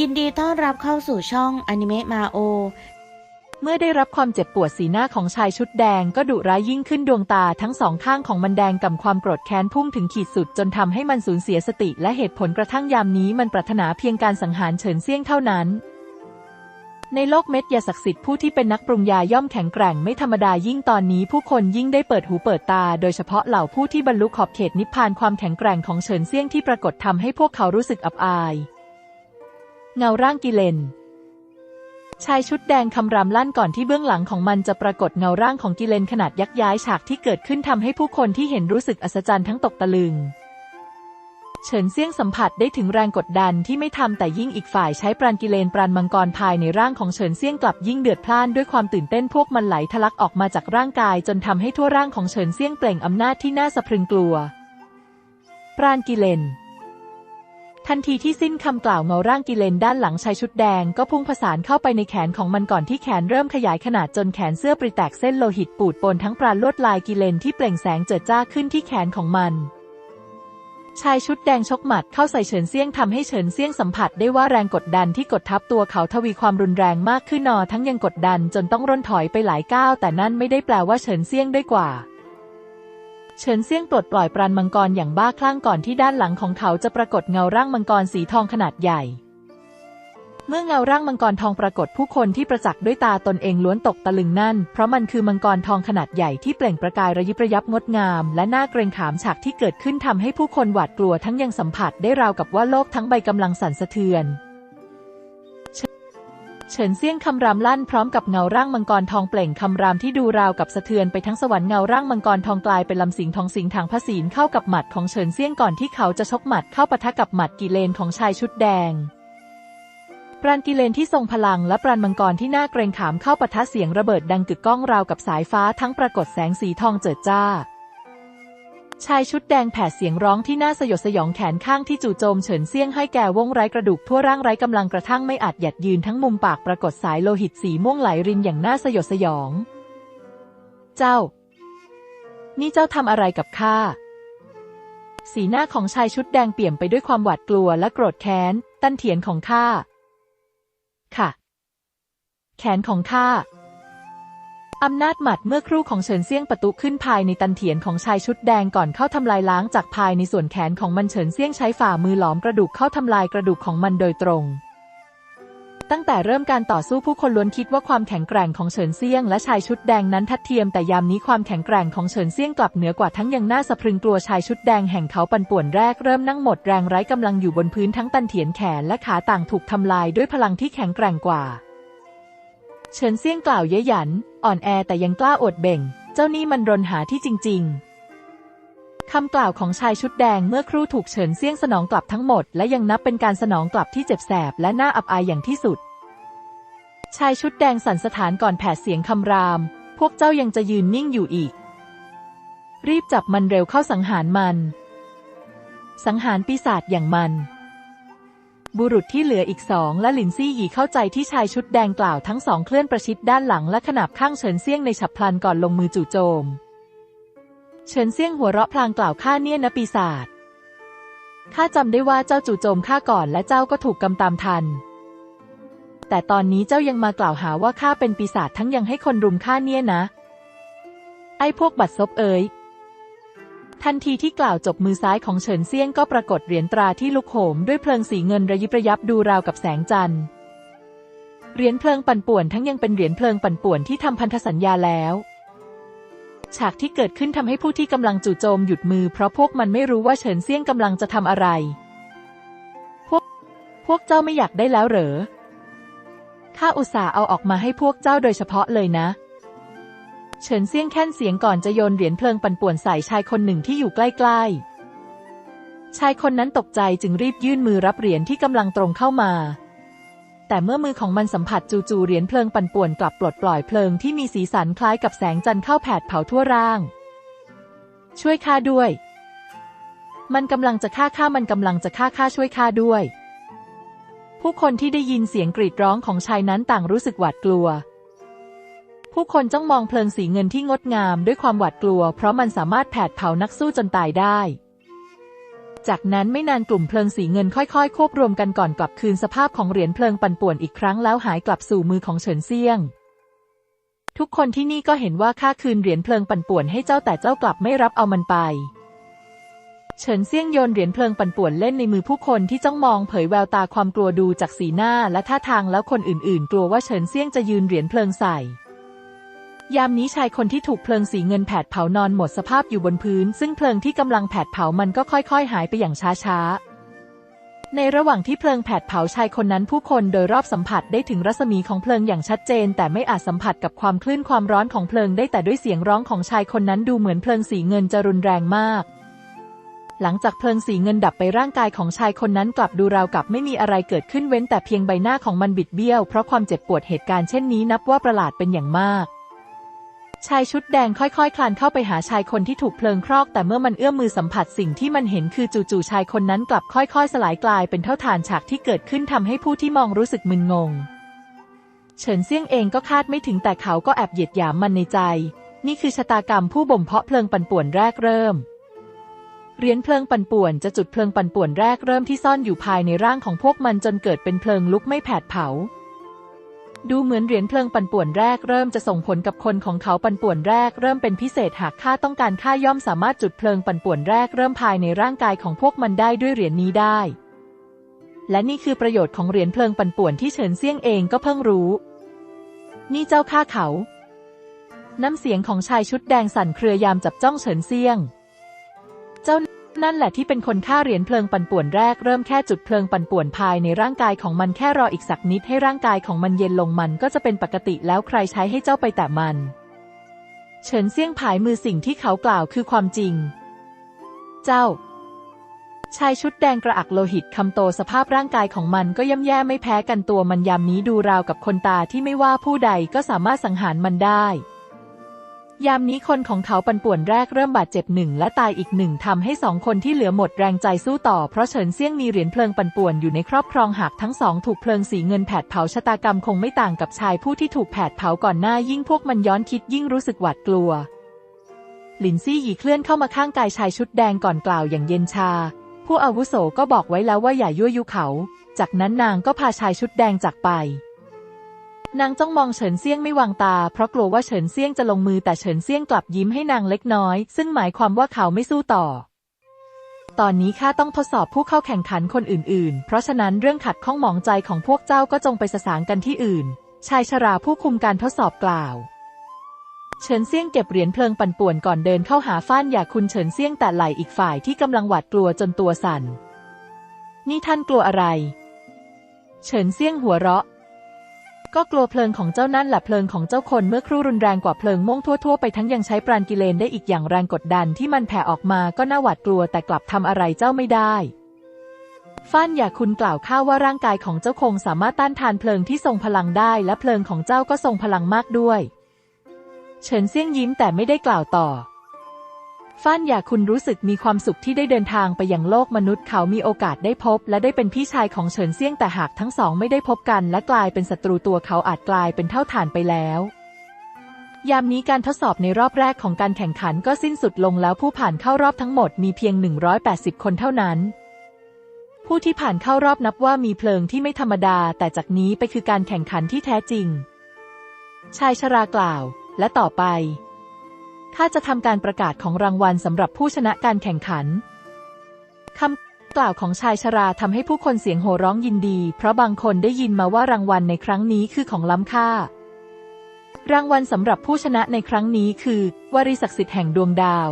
ยินดีต้อนรับเข้าสู่ช่องอนิเมะมาโอ เมื่อได้รับความเจ็บปวดสีหน้าของชายชุดแดงก็ดุร้ายยิ่งขึ้นดวงตาทั้งสองข้างของมันแดงกับความโกรธแค้นพุ่งถึงขีดสุดจนทำให้มันสูญเสียสติและเหตุผลกระทั่งยามนี้มันปรารถนาเพียงการสังหารเฉินเซี่ยงเท่านั้น ในโลกเม็ดยาศักดิ์สิทธิ์ผู้ที่เป็นนักปรุงยาย่อมแข็งแกร่งไม่ธรรมดายิ่งตอนนี้ผู้คนยิ่งได้เปิดหูเปิดตา โดยเฉพาะเหล่าผู้ที่บรรลุขอบเขตนิพพานความแข็งแกร่งของเฉินเซี่ยงที่ปรากฏทำให้พวกเขารู้สึกอับอาย เงาร่างกิเลน ชายชุดแดงคำรามลั่นก่อนที่เบื้องหลังของมันจะปรากฏเงาร่างของกิเลนขนาดยักษ์ย้ายฉากที่เกิดขึ้นทำให้ผู้คนที่เห็นรู้สึกอัศจรรย์ทั้งตกตะลึง เฉินเซี่ยงสัมผัสได้ถึงแรงกดดันที่ไม่ทำแต่ยิ่งอีกฝ่ายใช้ปราณกิเลนปราณมังกรภายในร่างของเฉินเซี่ยงกลับยิ่งเดือดพล่านด้วยความตื่นเต้นพวกมันไหลทะลักออกมาจากร่างกายจนทำให้ทั่วร่างของเฉินเซี่ยงเปล่งอำนาจที่น่าสะพรึงกลัว ปราณกิเลน ทันทีที่สิ้นคำกล่าวเงาร่างกิเลนด้านหลังชายชุดแดงก็พุ่งผสานเข้าไปในแขนของมันก่อนที่แขนเริ่มขยายขนาดจนแขนเสื้อปริแตกเส้นโลหิตปูดปนทั้งปราณลวดลายกิเลนที่เปล่งแสงเจิดจ้าขึ้นที่แขนของมันชายชุดแดงชกหมัดเข้าใส่เฉินเซี่ยงทำให้เฉินเซี่ยงสัมผัสได้ว่าแรงกดดันที่กดทับตัวเขาทวีความรุนแรงมากขึ้นนอทั้งยังกดดันจนต้องร่นถอยไปหลายก้าวแต่นั่นไม่ได้แปลว่าเฉินเซี่ยงด้อยกว่า เฉินเซี่ยงปลดปล่อยปราณมังกรอย่างบ้าคลั่งก่อนที่ด้านหลังของเขาจะปรากฏเงาร่างมังกรสีทองขนาดใหญ่ เมื่อเงาร่างมังกรทองปรากฏผู้คนที่ประจักษ์ด้วยตาตนเองล้วนตกตะลึงนั่น เพราะมันคือมังกรทองขนาดใหญ่ที่เปล่งประกายระยิบระยับงดงาม และน่าเกรงขามฉากที่เกิดขึ้นทำให้ผู้คนหวาดกลัวทั้งยังสัมผัสได้ราวกับว่าโลกทั้งใบกำลังสั่นสะเทือน เฉินเซี่ยงคำรามลั่นพร้อมกับเงาร่างมังกรทองเปล่งคำรามที่ดูราวกับสะเทือนไปทั้งสวรรค์เงาร่างมังกรทองกลายเป็นลำสิงทองสิงทางพระศีลเข้ากับหมัดของเฉินเซี่ยงก่อนที่เขาจะชกหมัดเข้าปะทะกับหมัดกิเลนของชายชุดแดงปราณกิเลนที่ทรงพลังและปราณมังกรที่น่าเกรงขามเข้าปะทะเสียงระเบิดดังกึกก้องราวกับสายฟ้าทั้งปรากฏแสงสีทองเจิดจ้า ชายชุดแดงแผดเสียงร้องที่น่าสยดสยองแขนข้างที่จู่โจมเฉินเซี่ยงให้แก่วงไร้กระดูกทั่วร่างไร้กำลังกระทั่งไม่อาจหยัดยืนทั้งมุมปากปรากฏสายโลหิตสีม่วงไหลรินอย่างน่าสยดสยอง เจ้า นี่เจ้าทำอะไรกับข้า สีหน้าของชายชุดแดงเปี่ยมไปด้วยความหวาดกลัวและโกรธแค้น ตันเถียนของข้า ค่ะ แขนของข้า อำนาจหมัดเมื่อครู่ของเฉินเซี่ยงประตุขึ้นภายในตันเถียนของชายชุดแดงก่อนเข้าทำลายล้างจากภายในส่วนแขนของมันเฉินเซี่ยงใช้ฝ่ามือหลอมกระดูกเข้าทำลายกระดูกของมันโดยตรง ตั้งแต่เริ่มการต่อสู้ผู้คนล้วนคิดว่าความแข็งแกร่งของเฉินเซี่ยงและชายชุดแดงนั้นทัดเทียมแต่ยามนี้ความแข็งแกร่งของเฉินเซี่ยงกลับเหนือกว่าทั้งยังน่าสะพรึงกลัวชายชุดแดงแห่งเขาปันป่วนแรกเริ่มนั่งหมดแรงไร้กำลังอยู่บนพื้นทั้งตันเถียนแขนและขาต่างถูกทำลายด้วยพลังที่แข็งแกร่งกว่า เฉินเซี่ยงกล่าวเย้ยหยัน อ่อนแอแต่ยังกล้าอดเบ่ง เจ้านี่มันรนหาที่จริง ๆคำกล่าวของชายชุดแดงเมื่อครู่ถูกเฉินเซี่ยงสนองกลับทั้งหมด และยังนับเป็นการสนองกลับที่เจ็บแสบและน่าอับอายอย่างที่สุด ชายชุดแดงสั่นสถานก่อนแผดเสียงคำราม พวกเจ้ายังจะยืนนิ่งอยู่อีก รีบจับมันเร็วเข้าสังหารมัน สังหารปีศาจอย่างมัน บุรุษที่เหลืออีกสองและหลินซี่หยีเข้าใจที่ชายชุดแดงกล่าวทั้งสองเคลื่อนประชิดด้านหลังและขนาบข้างเฉินเซี่ยงในฉับพลันก่อนลงมือจู่โจม เฉินเซี่ยงหัวเราะพลางกล่าวข้าเนี่ยนะปีศาจข้าจำได้ว่าเจ้าจู่โจมข้าก่อนและเจ้าก็ถูกกำตามทัน แต่ตอนนี้เจ้ายังมากล่าวหาว่าข้าเป็นปีศาจทั้งยังให้คนรุมข้าเนี่ยนะ ไอ้พวกบัดซบเอ๋ย ทันทีที่กล่าวจบมือซ้ายของเฉินเซียงก็ปรากฏเหรียญตราที่ลุกโหมด้วยเพลิงสีเงินระยิบระยับดูราวกับแสงจันทร์ เหรียญเพลิงปั่นป่วนทั้งยังเป็นเหรียญเพลิงปั่นป่วนที่ทำพันธสัญญาแล้ว ฉากที่เกิดขึ้นทำให้ผู้ที่กำลังจู่โจมหยุดมือเพราะพวกมันไม่รู้ว่าเฉินเซียงกำลังจะทำอะไร พวกพวกเจ้าไม่อยากได้แล้วเหรอข้าอุตส่าห์เอาออกมาให้พวกเจ้าโดยเฉพาะเลยนะ เฉินเซี่ยงแค่นเสียงก่อนจะโยนเหรียญเพลิงปั่นป่วนใส่ชายคนหนึ่งที่อยู่ใกล้ๆ ชายคนนั้นตกใจจึงรีบยื่นมือรับเหรียญที่กำลังตรงเข้ามา แต่เมื่อมือของมันสัมผัสจู่ๆเหรียญเพลิงปั่นป่วนกลับปลดปล่อยเพลิงที่มีสีสันคล้ายกับแสงจันทร์เข้าแผดเผาทั่วร่าง ช่วยข้าด้วย มันกำลังจะฆ่าข้ามันกำลังจะฆ่าข้าช่วยข้าด้วย ผู้คนที่ได้ยินเสียงกรีดร้องของชายนั้นต่างรู้สึกหวาดกลัว ผู้คนจ้องมองเพลิงสีเงินที่งดงามด้วยความหวาดกลัว เพราะมันสามารถแผดเผานักสู้จนตายได้ จากนั้นไม่นานกลุ่มเพลิงสีเงินค่อยๆ ควบรวมกันก่อนกลับคืนสภาพของเหรียญเพลิงปั่นป่วนอีกครั้งแล้วหายกลับสู่มือของเฉินเซียง ทุกคนที่นี่ก็เห็นว่าค่าคืนเหรียญเพลิงปั่นป่วนให้เจ้าแต่เจ้ากลับไม่รับเอามันไปเฉินเซียงโยนเหรียญเพลิงปั่นป่วนเล่นในมือผู้คนที่จ้องมองเผยแววตาความกลัวดูจากสีหน้าและท่าทางแล้วคนอื่นๆ กลัวว่าเฉินเซียงจะยืนเหรียญเพลิงใส่ ยามนี้ชายคนที่ถูกเพลิงสีเงินแผดเผานอนหมดสภาพอยู่บนพื้น ซึ่งเพลิงที่กำลังแผดเผามันก็ค่อยๆ หายไปอย่างช้าๆ ในระหว่างที่เพลิงแผดเผาชายคนนั้นผู้คนโดยรอบสัมผัสได้ถึงรัศมีของเพลิงอย่างชัดเจน แต่ไม่อาจสัมผัสกับความคลื่นความร้อนของเพลิงได้แต่ด้วยเสียงร้องของชายคนนั้นดูเหมือนเพลิงสีเงินจะรุนแรงมากหลังจากเพลิงสีเงินดับไปร่างกายของชายคนนั้นกลับดูราวกับไม่มีอะไรเกิดขึ้นเว้นแต่เพียงใบหน้าของมันบิดเบี้ยวเพราะความเจ็บปวดเหตุการณ์เช่นนี้นับว่าประหลาดเป็นอย่างมาก ชายชุดแดงค่อยๆ คลานเข้าไปหาชายคนที่ถูกเพลิงครอก แต่เมื่อมันเอื้อมมือสัมผัสสิ่งที่มันเห็นคือจู่ๆชายคนนั้นกลับค่อยๆ สลายกลายเป็นเท่าฐานฉากที่เกิดขึ้นทำให้ผู้ที่มองรู้สึกมึนงง เฉินเซี่ยงเองก็คาดไม่ถึงแต่เขาก็แอบเหยียดหยามมันในใจ นี่คือชะตากรรมผู้บ่มเพาะเพลิงปั่นป่วนแรกเริ่มเหรียญเพลิงปั่นป่วนจะจุดเพลิงปั่นป่วนแรกเริ่มที่ซ่อนอยู่ภายในร่างของพวกมันจนเกิดเป็นเพลิงลุกไม่แผดเผา ดูเหมือนเหรียญเพลิงปั่นป่วนแรกเริ่มจะส่งผลกับคนของเขาปั่นป่วนแรกเริ่มเป็นพิเศษหากข้าต้องการข้าย่อมสามารถจุดเพลิงปั่นป่วนแรกเริ่มภายในร่างกายของพวกมันได้ด้วยเหรียญนี้ได้ และนี่คือประโยชน์ของเหรียญเพลิงปั่นป่วนที่เฉินเซี่ยงเองก็เพิ่งรู้ นี่เจ้าข้าเขา น้ำเสียงของชายชุดแดงสั่นเครือยามจับจ้องเฉินเซี่ยง เจ้า นั่นแหละที่เป็นคนฆ่าเหรียญเพลิงปั่นป่วนแรกเริ่มแค่จุดเพลิงปั่นป่วนภายในร่างกายของมันแค่รออีกสักนิดให้ร่างกายของมันเย็นลงมันก็จะเป็นปกติแล้วใครใช้ให้เจ้าไปแต่มัน เฉินเซี่ยงผายมือสิ่งที่เขากล่าวคือความจริง เจ้า ชายชุดแดงกระอักโลหิตคำโตสภาพร่างกายของมันก็ย่ำแย่ไม่แพ้กันตัวมันยามนี้ดูราวกับคนตาที่ไม่ว่าผู้ใดก็สามารถสังหารมันได้ ยามนี้คนของเขาปันป่วนแรกเริ่มบาดเจ็บหนึ่งและตายอีกหนึ่งทำให้สองคนที่เหลือหมดแรงใจสู้ต่อเพราะเฉินเซี่ยงมีเหรียญเพลิงปันป่วนอยู่ในครอบครองหากทั้งสองถูกเพลิงสีเงินแผดเผาชะตากรรมคงไม่ต่างกับชายผู้ที่ถูกแผดเผาก่อนหน้ายิ่งพวกมันย้อนคิดยิ่งรู้สึกหวาดกลัว หลินซี่หยีเคลื่อนเข้ามาข้างกายชายชุดแดงก่อนกล่าวอย่างเย็นชา ผู้อาวุโสก็บอกไว้แล้วว่าอย่ายั่วยุเขา จากนั้นนางก็พาชายชุดแดงจากไป นางจ้องมองเฉินเซี่ยงไม่วางตา เพราะกลัวว่าเฉินเซี่ยงจะลงมือแต่เฉินเซี่ยงกลับยิ้มให้นางเล็กน้อย ซึ่งหมายความว่าเขาไม่สู้ต่อ ตอนนี้ข้าต้องทดสอบผู้เข้าแข่งขันคนอื่นๆ เพราะฉะนั้นเรื่องขัดข้องหมองใจของพวกเจ้าก็จงไปสสางกันที่อื่น ชายชราผู้คุมการทดสอบกล่าวเฉินเซี่ยงเก็บเหรียญเพลิงปั่นป่วนก่อนเดินเข้าหาฟ้านหยากคุณเฉินเซี่ยงแต่ไหลอีกฝ่ายที่กำลังหวาดกลัวจนตัวสั่น นี่ท่านกลัวอะไร เฉินเซี่ยงหัวเราะ ก็กลัวเพลิงของเจ้านั่นแหละเพลิงของเจ้าคนเมื่อครู่รุนแรงกว่าเพลิงม่วงทั่วๆไปทั้งยังใช้ปราณกิเลนได้อีกอย่างแรงกดดันที่มันแผ่ออกมาก็น่าหวาดกลัวแต่กลับทำอะไรเจ้าไม่ได้ฟ้านอย่าคุณกล่าวข้าว่าร่างกายของเจ้าคงสามารถต้านทานเพลิงที่ทรงพลังได้และเพลิงของเจ้าก็ทรงพลังมากด้วย เฉินเซี่ยงยิ้มแต่ไม่ได้กล่าวต่อ ฟ้านอย่าคุณรู้สึกมีความสุขที่ได้เดินทางไปยังโลกมนุษย์เขามีโอกาสได้พบ และได้เป็นพี่ชายของเฉินเซี่ยงแต่หากทั้งสองไม่ได้พบกัน และกลายเป็นศัตรูตัวเขาอาจกลายเป็นเท่าฐานไปแล้ว ยามนี้การทดสอบในรอบแรกของการแข่งขันก็สิ้นสุดลงแล้วผู้ผ่านเข้ารอบทั้งหมดมีเพียง 180 คนเท่านั้น ผู้ที่ผ่านเข้ารอบนับว่ามีเพลิงที่ไม่ธรรมดา แต่จากนี้ไปคือการแข่งขันที่แท้จริง ชายชรากล่าว และต่อไป ข้าจะทำการประกาศของรางวัลสำหรับผู้ชนะการแข่งขันคำกล่าวของชายชราทำให้ผู้คนเสียงโห่ร้องยินดี เพราะบางคนได้ยินมาว่ารางวัลในครั้งนี้คือของล้ำค่า รางวัลสำหรับผู้ชนะในครั้งนี้คือวารีศักดิ์สิทธิ์แห่งดวงดาว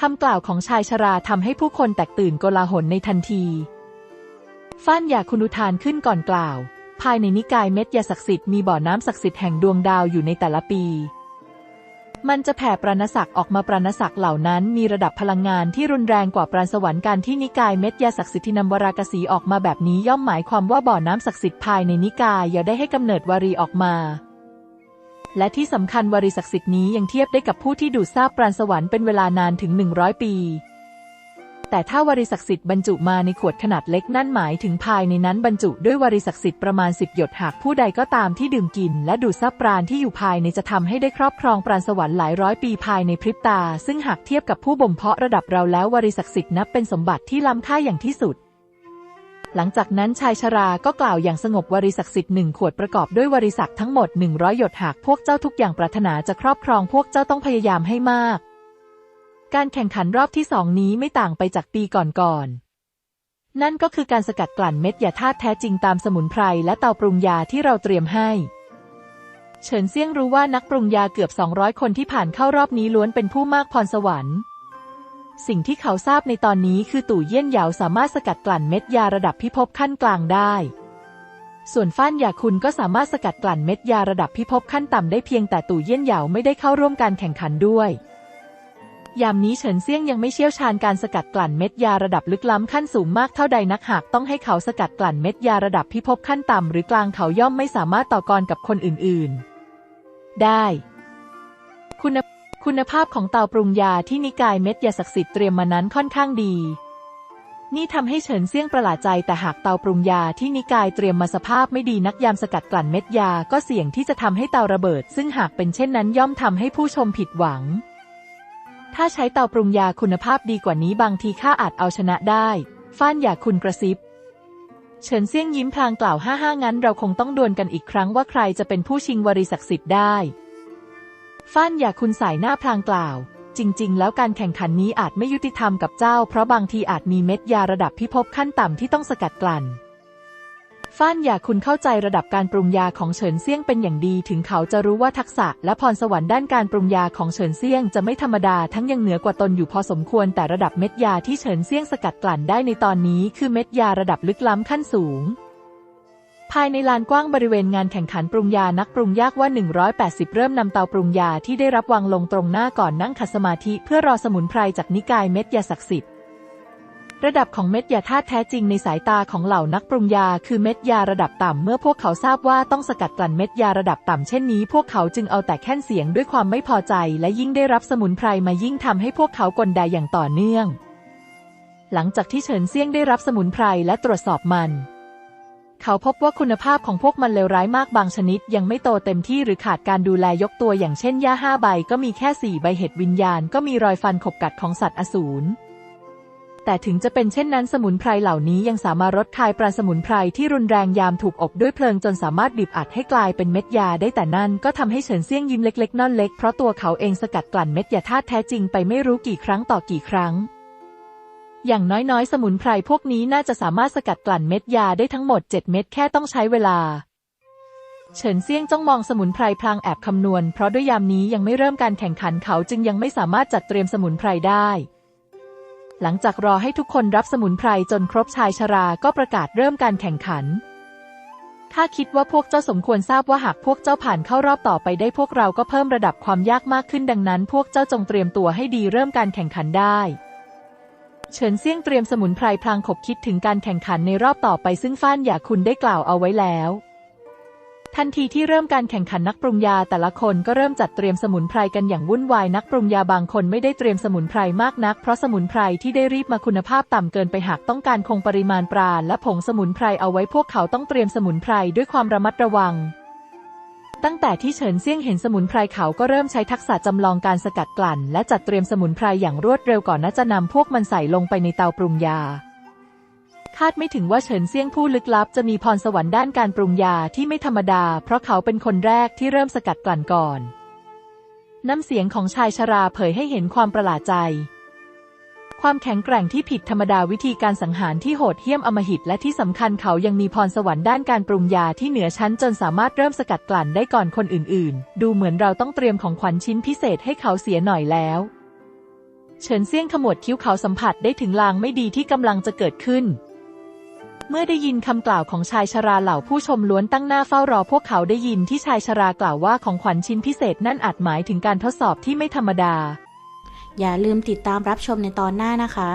คำกล่าวของชายชราทำให้ผู้คนแตกตื่นโกลาหลในทันทีฟ้านยาคุณอุทานขึ้นก่อนกล่าว ภายในนิกายเม็ดยาศักดิ์สิทธิ์มีบ่อน้ำศักดิ์สิทธิ์แห่งดวงดาวอยู่ในแต่ละปี มันจะแผ่ปราณศักดิ์ออกมาปราณศักดิ์เหล่านั้น มีระดับพลังงานที่รุนแรงกว่าปราณสวรรค์การที่นิกายเม็ดยาศักดิ์สิทธิ์นำวรากสีออกมาแบบนี้ย่อมหมายความว่าบ่อน้ำศักดิ์สิทธิ์ภายในนิกายอย่าได้ให้กำเนิดวารีออกมา และที่สำคัญวารีศักดิ์สิทธิ์นี้ยังเทียบได้กับผู้ที่ดูดซาบปราณสวรรค์เป็นเวลานานถึง 100 ปี แต่ถ้าวริศักดิ์สิทธิ์บรรจุมาในขวดขนาดเล็กนั่นหมายถึงภายในนั้นบรรจุด้วยวริศักดิ์สิทธิ์ประมาณ10หยดหากผู้ใดก็ตามที่ดื่มกิน และดูดซับปราณที่อยู่ภายในจะทำให้ได้ครอบครองปราณสวรรค์หลายร้อยปีภายในพริบตา ซึ่งหากเทียบกับผู้บ่มเพาะระดับเราแล้ววริศักดิ์สิทธิ์นับเป็นสมบัติที่ล้ำค่าอย่างที่สุดหลังจากนั้นชายชราก็กล่าวอย่างสงบวริศักดิ์สิทธิ์หนึ่งขวดประกอบด้วยวริศักดิ์ทั้งหมด 100 หยดหากพวกเจ้าทุกอย่างปรารถนาจะครอบครองพวกเจ้าต้องพยายามให้มาก การแข่งขันรอบที่สองนี้ไม่ต่างไปจากปีก่อนๆ นั่นก็คือการสกัดกลั่นเม็ดยาธาตุแท้จริงตามสมุนไพรและเตาปรุงยาที่เราเตรียมให้ เฉินเซี่ยงรู้ว่านักปรุงยาเกือบ 200 คนที่ผ่านเข้ารอบนี้ล้วนเป็นผู้มากพรสวรรค์ สิ่งที่เขาทราบในตอนนี้คือตู่เยี่ยนเหยาสามารถสกัดกลั่นเม็ดยาระดับพิภพขั้นกลางได้ ส่วนฟ้านยาคุณก็สามารถสกัดกลั่นเม็ดยาระดับพิภพขั้นต่ำได้เพียงแต่ตู่เยี่ยนเหยาไม่ได้เข้าร่วมการแข่งขันด้วย ยามนี้เฉินเซี่ยงยังไม่เชี่ยวชาญการสกัดกลั่นเม็ดยาระดับลึกล้ำขั้นสูงมากเท่าใดนักหากต้องให้เขาสกัดกลั่นเม็ดยาระดับพิภพขั้นต่ำหรือกลางเขาย่อมไม่สามารถต่อกรกับคนอื่นๆ ได้ คุณคุณภาพของเตาปรุงยาที่นิกายเม็ดยาศักดิ์สิทธิ์เตรียมมานั้นค่อนข้างดี นี่ทำให้เฉินเซี่ยงประหลาดใจแต่หากเตาปรุงยาที่นิกายเตรียมมาสภาพไม่ดีนักยามสกัดกลั่นเม็ดยาก็เสี่ยงที่จะทำให้เตาระเบิด ซึ่งหากเป็นเช่นนั้นย่อมทำให้ผู้ชมผิดหวัง ถ้าใช้เตาปรุงยาคุณภาพดีกว่านี้บางทีข้าอาจเอาชนะได้ ฟ้านอยากคุณกระซิบ เฉินเซี่ยงยิ้มพลางกล่าวห้าห้างั้นเราคงต้องดวลกันอีกครั้งว่าใครจะเป็นผู้ชิงวริศักดิ์สิทธิ์ได้ ฟ้านอยากคุณสายหน้าพลางกล่าว จริง ๆ แล้วการแข่งขันนี้อาจไม่ยุติธรรมกับเจ้า เพราะบางทีอาจมีเม็ดยาระดับพิภพขั้นต่ำที่ต้องสกัดกลั่น ฟ้านอยากคุณเข้าใจระดับการปรุงยาของเฉินเซี่ยงเป็นอย่างดี ถึงเขาจะรู้ว่าทักษะและพรสวรรค์ด้านการปรุงยาของเฉินเซี่ยงจะไม่ธรรมดาทั้งยังเหนือกว่าตนอยู่พอสมควรแต่ระดับเม็ดยาที่เฉินเซี่ยงสกัดกลั่นได้ในตอนนี้คือเม็ดยาระดับลึกล้ำขั้นสูง ภายในลานกว้างบริเวณงานแข่งขันปรุงยานักปรุงยากว่า 180 เริ่มนำเตาปรุงยาที่ได้รับวางลงตรงหน้าก่อนนั่งขัดสมาธิเพื่อรอสมุนไพรจากนิกายเม็ดยาศักดิ์สิทธิ ระดับของเม็ดยาธาตุแท้จริงในสายตาของเหล่านักปรุงยาคือเม็ดยาระดับต่ำเมื่อพวกเขาทราบว่าต้องสกัดกลั่นเม็ดยาระดับต่ำเช่นนี้พวกเขาจึงเอาแต่แค่นเสียงด้วยความไม่พอใจ และยิ่งได้รับสมุนไพรมายิ่งทำให้พวกเขากลดายอย่างต่อเนื่อง หลังจากที่เฉินเซี่ยงได้รับสมุนไพรและตรวจสอบมัน เขาพบว่าคุณภาพของพวกมันเลวร้ายมากบางชนิด ยังไม่โตเต็มที่หรือขาดการดูแลยกตัวอย่างเช่นหญ้าห้าใบก็มีแค่สี่ใบเห็ดวิญญาณ ก็มีรอยฟันขบกัดของสัตว์อสูร แต่ถึงจะเป็นเช่นนั้นสมุนไพรเหล่านี้ยังสามารถลดคายปราณสมุนไพรที่รุนแรงยามถูกอบด้วยเพลิงจนสามารถบีบอัดให้กลายเป็นเม็ดยาได้แต่นั่นก็ทำให้เฉินเซี่ยงยิ้มเล็กๆนั่นเล็กเพราะตัวเขาเองสกัดกลั่นเม็ดยาธาตุแท้จริงไปไม่รู้กี่ครั้งต่อกี่ครั้ง อย่างน้อยๆ สมุนไพรพวกนี้น่าจะสามารถสกัดกลั่นเม็ดยาได้ทั้งหมด 7 เม็ดแค่ต้องใช้เวลาเฉินเซี่ยงจ้องมองสมุนไพรพลางแอบคำนวณ เพราะด้วยยามนี้ยังไม่เริ่มการแข่งขันเขาจึงยังไม่สามารถจัดเตรียมสมุนไพรได้ หลังจากรอให้ทุกคนรับสมุนไพรจนครบชายชราก็ประกาศเริ่มการแข่งขันข้าคิดว่าพวกเจ้าสมควรทราบว่าหากพวกเจ้าผ่านเข้ารอบต่อไปได้พวกเราก็เพิ่มระดับความยากมากขึ้นดังนั้น พวกเจ้าจงเตรียมตัวให้ดีเริ่มการแข่งขันได้ เฉินเซี่ยงเตรียมสมุนไพรพลางขบคิดถึงการแข่งขันในรอบต่อไปซึ่งฟ้านหยาคุณได้กล่าวเอาไว้แล้ว ทันทีที่เริ่มการแข่งขันนักปรุงยาแต่ละคนก็เริ่มจัดเตรียมสมุนไพรกันอย่างวุ่นวายนักปรุงยาบางคนไม่ได้เตรียมสมุนไพรมากนัก เพราะสมุนไพรที่ได้รีบมาคุณภาพต่ำเกินไปหากต้องการคงปริมาณปราณและผงสมุนไพรเอาไว้พวกเขาต้องเตรียมสมุนไพรด้วยความระมัดระวัง ตั้งแต่ที่เฉินเซี่ยงเห็นสมุนไพรเขาก็เริ่มใช้ทักษะจำลองการสกัดกลั่น และจัดเตรียมสมุนไพรอย่างรวดเร็วก่อนน่าจะนำพวกมันใส่ลงไปในเตาปรุงยา คาดไม่ถึงว่าเฉินเซี่ยงผู้ลึกลับจะมีพรสวรรค์ด้านการปรุงยาที่ไม่ธรรมดา เพราะเขาเป็นคนแรกที่เริ่มสกัดกลั่นก่อน น้ำเสียงของชายชราเผยให้เห็นความประหลาดใจ ความแข็งแกร่งที่ผิดธรรมดาวิธีการสังหารที่โหดเหี้ยมอมหิตและที่สำคัญเขายังมีพรสวรรค์ด้านการปรุงยาที่เหนือชั้นจนสามารถเริ่มสกัดกลั่นได้ก่อนคนอื่น ๆ ดูเหมือนเราต้องเตรียมของขวัญชิ้นพิเศษให้เขาเสียหน่อยแล้วเฉินเซี่ยงขมวดคิ้วเขาสัมผัสได้ถึงลางไม่ดีที่กำลังจะเกิดขึ้น เมื่อได้ยินคำกล่าวของชายชราเหล่าผู้ชมล้วนตั้งหน้าเฝ้ารอพวกเขาได้ยินที่ชายชรากล่าวว่าของขวัญชิ้นพิเศษนั่นอาจหมายถึงการทดสอบที่ไม่ธรรมดา อย่าลืมติดตามรับชมในตอนหน้านะคะ